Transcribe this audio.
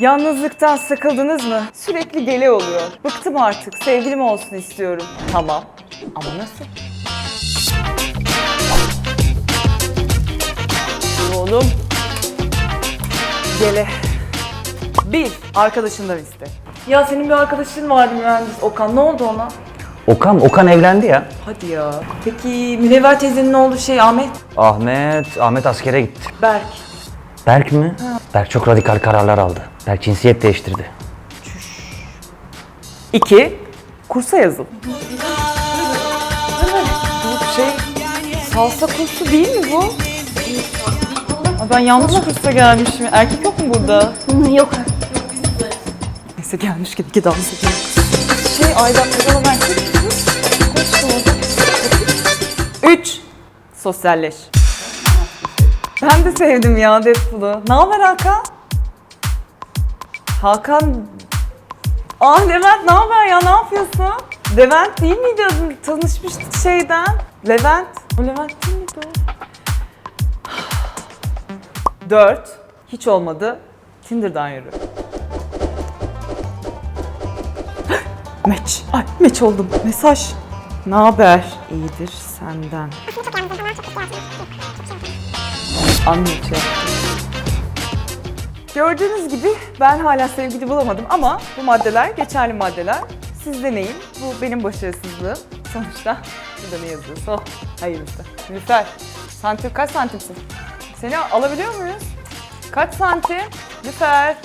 Yalnızlıktan sıkıldınız mı? Sürekli gele oluyor. Bıktım artık. Sevgilim olsun istiyorum. Tamam. Ama nasıl? Oğlum. Gele. Bir, arkadaşından iste. Ya senin bir arkadaşın vardı mühendis Okan. Ne oldu ona? Okan, Okan evlendi ya. Hadi ya. Peki Münevver teyzenin oğlu şey Ahmet? Ahmet, Ahmet askere gitti. Berk. Berk mi? Berk çok radikal kararlar aldı. Berk cinsiyet değiştirdi. İki, kursa yazıl. Bu şey, salsa kursu değil mi bu? Aa, ben yanlış kursa gelmişim. Erkek yok mu burada? Yok. Neyse gelmiş gibi dans edelim. Şey Ayda Kazan'a ben? Üç, sosyalleş. Ben de sevdim ya Deadpool'u. Ne haber Hakan? Hakan... Ah Levent ne haber ya ne yapıyorsun? Levent değil miydi adın? Tanışmıştık şeyden. Levent. O Levent değil miydi o? Dört. Hiç olmadı. Tinder'dan yürü. Match. Ay match oldum. Mesaj. Ne haber? İyidir senden. Anlayacağım. Gördüğünüz gibi ben hala sevgili bulamadım ama bu maddeler geçerli maddeler. Siz deneyin. Bu benim başarısızlığım. Sonuçta burada ne yazıyorsa o. Hayırlısı. Nilüfer, santim kaç santimsin? Seni alabiliyor muyuz? Kaç santim? Nilüfer.